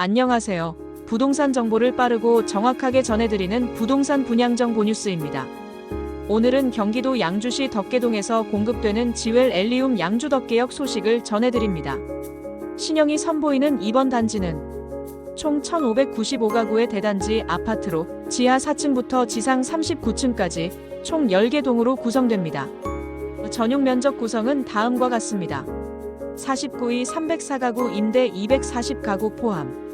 안녕하세요. 부동산 정보를 빠르고 정확하게 전해드리는 부동산 분양 정보 뉴스입니다. 오늘은 경기도 양주시 덕계동에서 공급되는 지웰 엘리움 양주 덕계역 소식을 전해드립니다. 신형이 선보이는 이번 단지는 총 1,595가구의 대단지 아파트로 지하 4층부터 지상 39층까지 총 10개 동으로 구성됩니다. 전용 면적 구성은 다음과 같습니다. 49위 304가구 임대 240가구 포함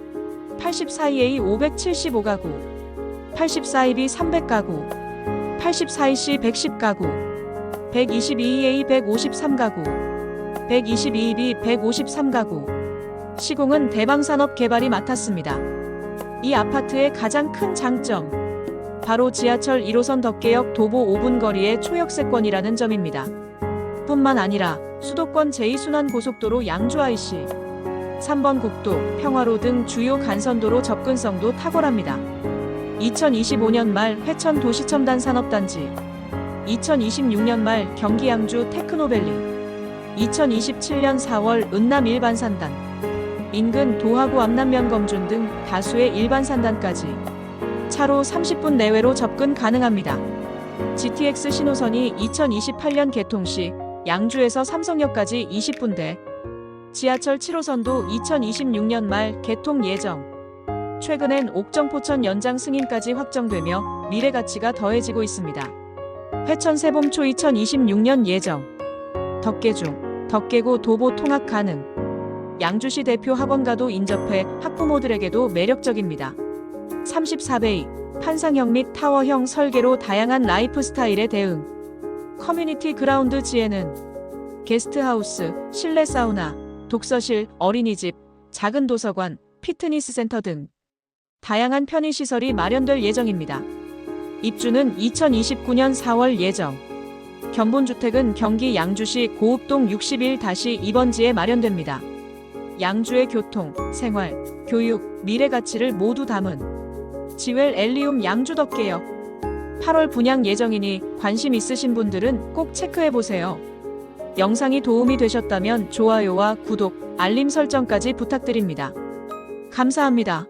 84EA 575가구 84EB 300가구 84EC 110가구 122EA 153가구 122EB 153가구 시공은 대방산업 개발이 맡았습니다. 이 아파트의 가장 큰 장점 바로 지하철 1호선 덕계역 도보 5분 거리의 초역세권이라는 점입니다. 뿐만 아니라 수도권 제2순환 고속도로 양주 IC, 3번 국도, 평화로 등 주요 간선도로 접근성도 탁월합니다. 2025년 말 회천 도시첨단 산업단지, 2026년 말 경기 양주 테크노밸리, 2027년 4월 은남 일반산단, 인근 도하구 암남면 검준 등 다수의 일반산단까지 차로 30분 내외로 접근 가능합니다. GTX 신호선이 2028년 개통 시 양주에서 삼성역까지 20분대, 지하철 7호선도 2026년 말 개통 예정. 최근엔 옥정포천 연장 승인까지 확정되며 미래 가치가 더해지고 있습니다. 회천 세봄초 2026년 예정. 덕계중, 덕계구 도보 통학 가능. 양주시 대표 학원가도 인접해 학부모들에게도 매력적입니다. 34베이, 판상형 및 타워형 설계로 다양한 라이프 스타일에 대응. 커뮤니티 그라운드 지에는 게스트하우스, 실내 사우나, 독서실, 어린이집, 작은 도서관, 피트니스 센터 등 다양한 편의시설이 마련될 예정입니다. 입주는 2029년 4월 예정. 견본주택은 경기 양주시 고읍동 61-2번지에 마련됩니다. 양주의 교통, 생활, 교육, 미래 가치를 모두 담은 지웰 엘리움 양주 덕계역 8월 분양 예정이니 관심 있으신 분들은 꼭 체크해 보세요. 영상이 도움이 되셨다면 좋아요와 구독, 알림 설정까지 부탁드립니다. 감사합니다.